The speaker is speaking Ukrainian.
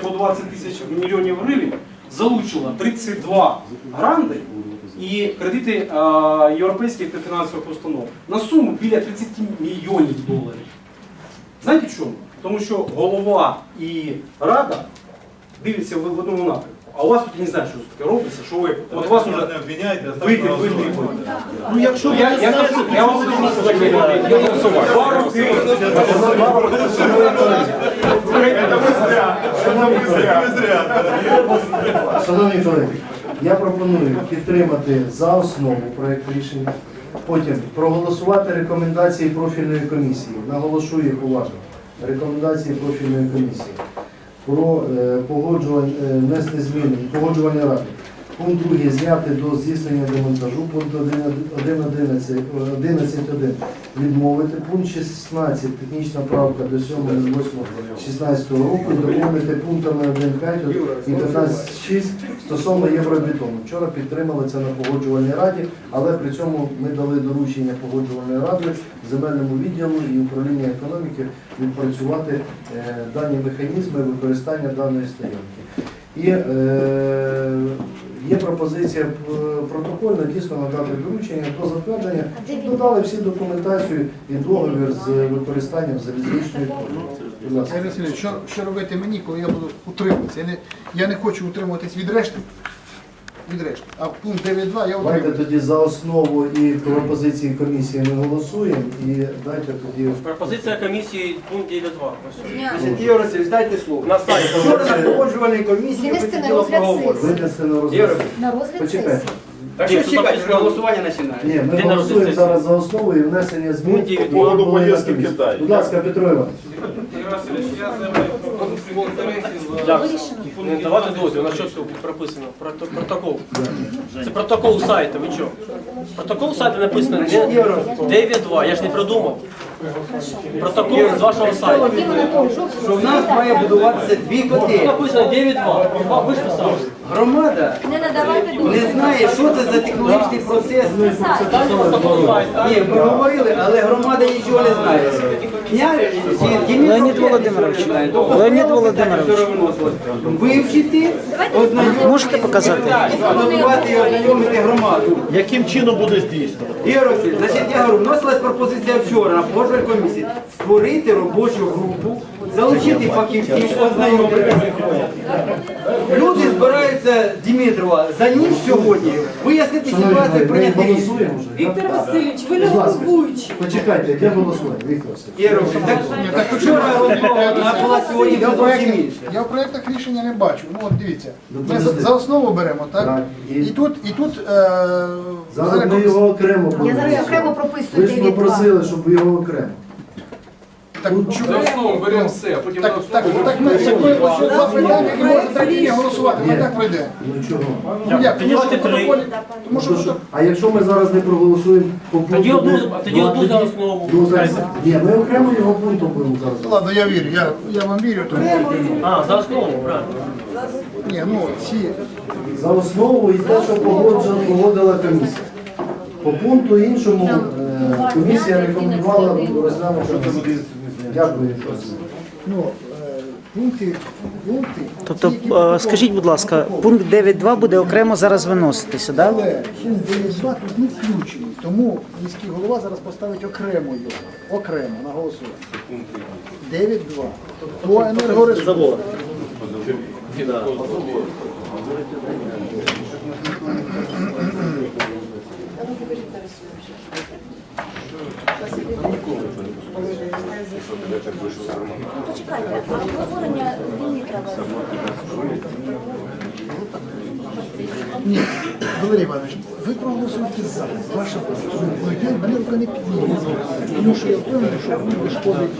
по 20 тисяч мільйонів гривень залучила 32 гранди і кредити е, європейських та фінансових установ на суму біля 30 мільйонів доларів. Знаєте чому? Тому що голова і рада дивляться в одному напрямку. А у вас тут не знаю, що таке робиться, що ви от вас уже вийти, вийти, вийти. Ну якщо я, я, кажу, я вам буду голосувати. Я голосувати. Шановні колеги, я пропоную підтримати за основу проєкт рішення, потім проголосувати рекомендації профільної комісії. Наголошую їх уважно. Рекомендації профільної комісії про е, погоджування, е, внести зміни погоджування ради. Пункт 2 зняти до здійснення демонтажу. Пункт 11.1 11.1 відмовити. Пункт 16 технічна правка до 7.8.16 року доповнити пунктами 1.5 і 15.6 стосовно євробетону. Вчора підтримали це на погоджувальній раді, але при цьому ми дали доручення погоджувальної ради земельному відділу і управління економіки відпрацювати е, дані механізми використання даної стоянки. І е, є пропозиція п- протокольно дійсно надати доручення до затвердження, щоб додали всі документацію і договір з використанням залізничної. Сергій Васильович, що, що робити мені, коли я буду утримуватися? Я не, я не хочу утримуватись від решти. Від решти. А в пункт 9.2 я Давайте тоді за основу і пропозиції комісії ми голосуємо і дайте тоді Пропозиція комісії пункт 9.2. Значить, Ігор Васильович, дайте слово. На сайті. Вчора на погоджувальній комісії ви Винести на розгляд сесії. винести на розгляд. На розгляд Почекайте. сесії. Так Ні, що тут чекати, написано- голосування починає. Ні, ми на голосуємо розгляд зараз за основу і внесення змін Пункт дев'ять. по поводу поїздки в комісії. Китай. Будь ласка, Петро Іванович. Не давати дозвіл, у нас чітко прописано. Прото- Протокол. Це протокол сайту, ви чого? Протокол сайту написано не 9.2, я ж не придумав. Протокол з вашого сайту. Що в нас має будуватися дві котельні. написано 9.2. Ви ж писали. Громада не надавати знає, що це за технологічний процес. Ні, ми говорили, але громада нічого не знає. Князь чи Леонід Володимирович. Леонід Володимирович. Вивчити, ознайомити. Можете показати? Підготувати і ознайомити громаду. Яким чином буде здійснено? Ігор Васильович, значить, я говорю, вносилась пропозиція вчора на комісії створити робочу групу, залучити фахівців, ознайомити. Люди збираються Дімітрова за ніч сьогодні вияснити ситуацію, прийняти рішення. Віктор Васильович, ви Будь ласка. Почекайте, де голосуємо, Віктор Васильович? Так вчора розмова була сьогодні Я в, зовсім проєктах, інша. я в проєктах рішення не бачу. Ну от дивіться. Ну, Ми за, за основу беремо, так? І- тут, і тут е, Зараз ми його окремо Я зараз проголосуємо. окремо прописую Ви ж 9.2. попросили, щоб його окремо. Так? За основу беремо все, а потім Так, так, так, ми, так ми ось два питання і можна так і голосувати, ми так пройдемо. Ну чого? Ну як, тому що Тоді протоколі, тому що Ну, що? А якщо ми зараз не проголосуємо по пункту... Тоді одну- де- тоді ну, одну за основу. Ну, зараз- Ні, ми окремо його пунктом будемо зараз. Ладно, я вірю, я, я вам вірю. Тому, А, за основу, правильно. ні, ну, ці, За основу і те, що погоджена, погодила комісія. По пункту іншому е, комісія рекомендувала розглянути. Дякую. ну, е, пункти, пункти. Тобто, які е, скажіть, будь ласка, пункт 9.2 буде окремо зараз виноситися, так? Але пункт 9.2 тут не включений, тому міський голова зараз поставить окремо його, окремо на голосування. 9.2. По енергоресурсу. Почекайте, а обговорення Дмитрова? Ні, Валерій Іванович, ви проголосуєте за. Ваша позиція. Ну, мене рука не підніме. Тому що я впевнений, що ви шкодить.